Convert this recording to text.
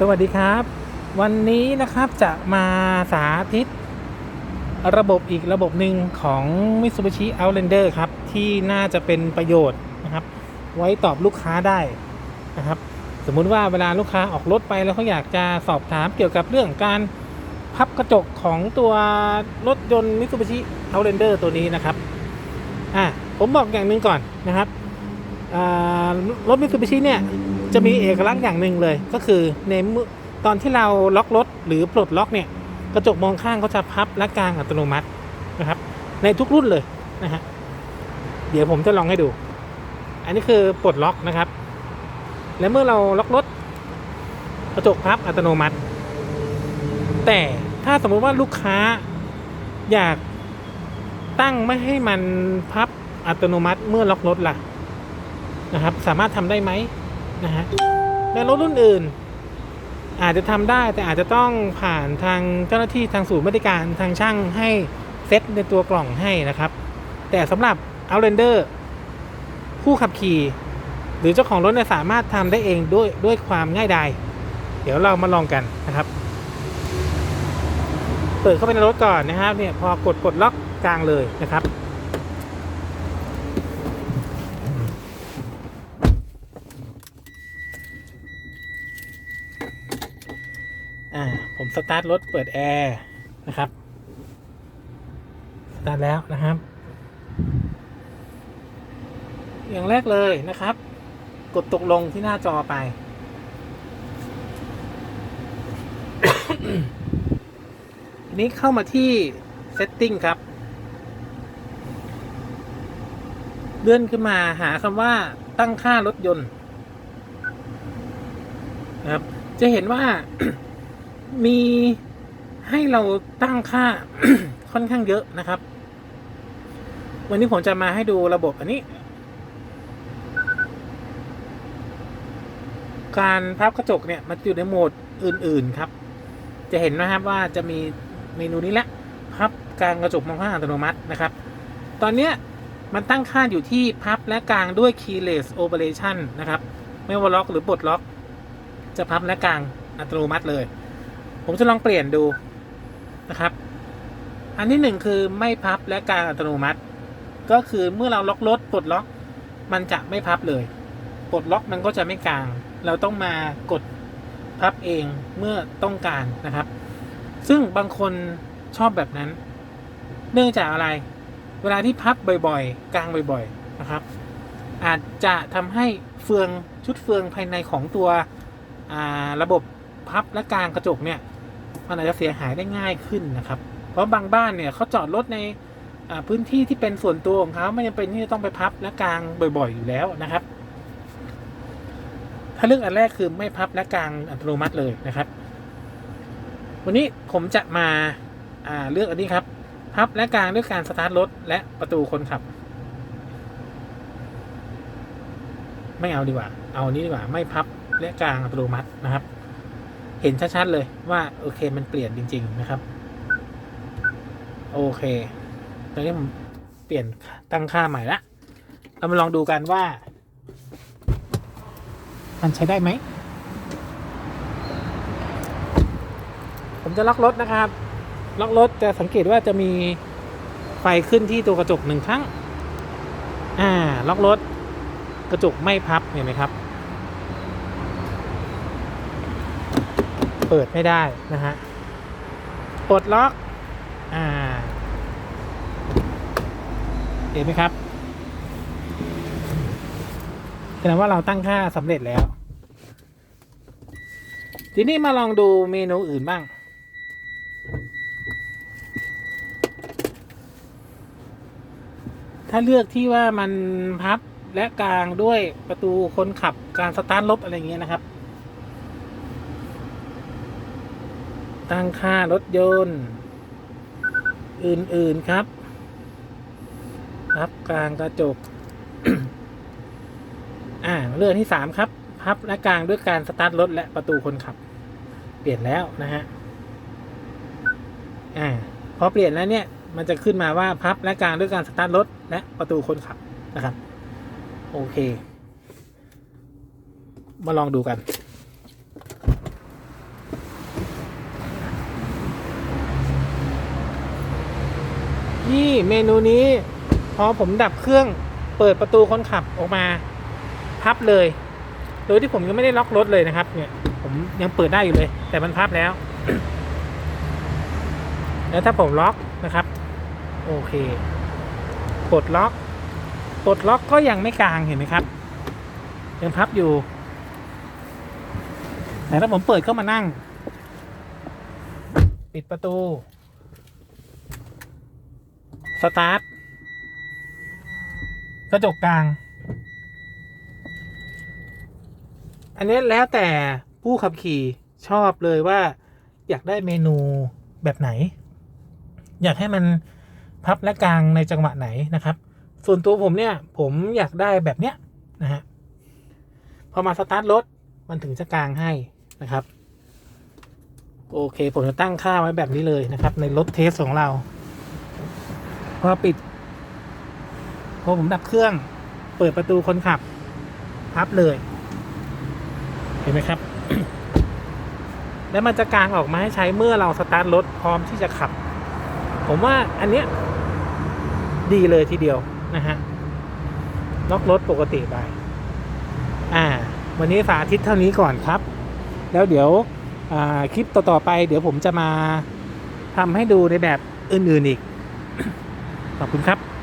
สวัสดีครับ วันนี้นะครับจะมาสาธิต ระบบอีกระบบหนึ่งของ Mitsubishi Outlander ครับ ที่น่าจะเป็นประโยชน์นะครับ ไว้ตอบลูกค้าได้นะครับ สมมุติว่าเวลาลูกค้าออกรถไปแล้วเขาอยากจะสอบถามเกี่ยวกับเรื่องการพับกระจกของตัวรถยนต์ Mitsubishi Outlander ตัวนี้นะครับอะผมบอกอย่างหนึ่งก่อนนะครับอ่ารถ Mitsubishi เนี่ย จะมีเอกลักษณ์อย่างหนึ่งเลย ก็คือในเมื่อตอนที่เราล็อกรถหรือปลดล็อกเนี่ยกระจกมองข้างเขาจะพับและกางอัตโนมัตินะครับ ในทุกรุ่นเลยนะฮะเดี๋ยวผมจะลองให้ดู อันนี้คือปลดล็อกนะครับ และเมื่อเราล็อกรถกระจกพับอัตโนมัติ แต่ถ้าสมมติว่าลูกค้าอยากตั้งไม่ให้มันพับอัตโนมัติเมื่อล็อกรถล่ะนะครับ สามารถทำได้ไหม นะฮะในรถรุ่นอื่น อาจจะทำได้แต่อาจจะต้องผ่านทางเจ้าหน้าที่ทางศูนย์บริการทางช่างให้เซตในตัวกล่องให้นะครับ แต่สำหรับ Outlander ผู้ขับขี่ หรือเจ้าของรถเนี่ยสามารถทำได้เองด้วยด้วยความง่ายดายเดี๋ยวเรามาลองกันนะครับ เปิดเข้าไปในรถก่อนนะครับเนี่ยพอกดปลดล็อกกลางเลยนะครับ อ่าผมสตาร์ทรถเปิดแอร์นะครับสตาร์ทแล้วนะครับ อย่างแรกเลยนะครับ กดตกลงที่หน้าจอไป ทีนี้เข้ามาที่ Setting ครับ เลื่อนขึ้นมาหาคำว่าตั้งค่ารถยนต์นะครับจะเห็นว่า มีให้เราตั้งค่าค่อนข้างเยอะนะครับ วันนี้ผมจะมาให้ดูระบบอันนี้ การพับกระจกเนี่ยมันอยู่ในโหมดอื่น ๆครับ จะเห็นนะครับว่าจะมีเมนูนี้แหละพับกลางกระจกมองข้างอัตโนมัตินะครับ ตอนเนี้ยมันตั้งค่าอยู่ที่พับและกลางด้วย keyless operation นะครับ ไม่ว่าล็อกหรือปลดล็อก จะพับและกลางอัตโนมัติเลย ผมจะลองเปลี่ยนดูนะครับ อันที่หนึ่งคือไม่พับและกางอัตโนมัติ ก็คือเมื่อเราล็อกรถปลดล็อก มันจะไม่พับเลย ปลดล็อกมันก็จะไม่กลาง เราต้องมากดพับเองเมื่อต้องการนะครับ ซึ่งบางคนชอบแบบนั้น เนื่องจากอะไร เวลาที่พับบ่อยๆ กลางบ่อยๆนะครับ อาจจะทำให้เฟืองชุดเฟืองภายในของตัวระบบพับและกลางกระจกเนี่ย มันอาจจะเสียหายได้ง่ายขึ้นนะครับ เพราะบางบ้านเนี่ยเขาจอดรถในพื้นที่ที่เป็นส่วนตัวของเขาไม่จำเป็นที่จะต้องไปพับและกลางบ่อย ๆ อยู่แล้วนะครับ ถ้าเลือกอันแรกคือไม่พับและกลางอัตโนมัติเลยนะครับ วันนี้ผมจะมาเลือกอันนี้ครับพับและกลางด้วยการสตาร์ทรถและประตูคนขับ ไม่เอาดีกว่า เอาอันนี้ดีกว่า ไม่พับและกลางอัตโนมัตินะครับ เห็นชัดๆเลยว่าโอเคมันเปลี่ยนจริง ๆ นะครับ โอเค ตอนนี้ผมเปลี่ยนตั้งค่าใหม่ละเรามาลองดูกันว่า มันใช้ได้ไหม ผมจะล็อกรถนะครับ ล็อกรถจะสังเกตว่าจะมีไฟขึ้นที่ตัวกระจกหนึ่งครั้ง อ่า ล็อกรถ กระจกไม่พับเห็นไหมครับ ปิดไม่ได้นะฮะปลดล็อก อ่า เห็นไหมครับแสดงว่าเราตั้งค่าสำเร็จแล้ว ทีนี้มาลองดูเมนูอื่นบ้าง ถ้าเลือกที่ว่ามันพับและกลางด้วยประตูคนขับการสตาร์ทรถอะไรเงี้ยนะครับ ตั้งค่ารถยนต์ อื่นๆครับ พับกลางกระจก อ่าเรื่องที่สามครับ พับและกลางด้วยการสตาร์ทรถและประตูคนขับ เปลี่ยนแล้วนะฮะ อ่า พอเปลี่ยนแล้วเนี่ย มันจะขึ้นมาว่าพับและกลางด้วยการสตาร์ทรถและประตูคนขับนะครับ โอเค มาลองดูกัน นี่เมนูนี้ พอผมดับเครื่องเปิดประตูคนขับออกมาพับเลย โดยที่ผมยังไม่ได้ล็อกรถเลยนะครับ เนี่ย ผมยังเปิดได้อยู่เลย แต่มันพับแล้ว แล้วถ้าผมล็อกนะครับ โอเคปลดล็อกปลดล็อกก็ยังไม่กลางเห็นไหมครับ ยังพับอยู่ แต่ถ้าผมเปิดเข้ามานั่ง ปิดประตู สตาร์ทกระจกกลาง อันนี้แล้วแต่ผู้ขับขี่ชอบเลยว่า อยากได้เมนูแบบไหน อยากให้มันพับและกลางในจังหวะไหนนะครับ ส่วนตัวผมเนี่ย ผมอยากได้แบบเนี้ยนะฮะพอมาสตาร์ทรถมันถึงจะกลางให้นะครับ โอเค ผมจะตั้งค่าไว้แบบนี้เลยนะครับ ในรถเทสของเรา พอปิดพอผมดับเครื่อง เปิดประตูคนขับ พับเลย เห็นไหมครับ แล้วมันจะกางออกมาให้ใช้เมื่อเราสตาร์ทรถพร้อมที่จะขับ ผมว่าอันเนี้ยดีเลยทีเดียวนะฮะล็อกรถปกติไป อ่า วันนี้สาธิตเท่านี้ก่อนครับ แล้วเดี๋ยวคลิปต่อ ๆ ไป เดี๋ยวผมจะมาทำให้ดูในแบบอื่น ๆ อีก ขอบคุณครับ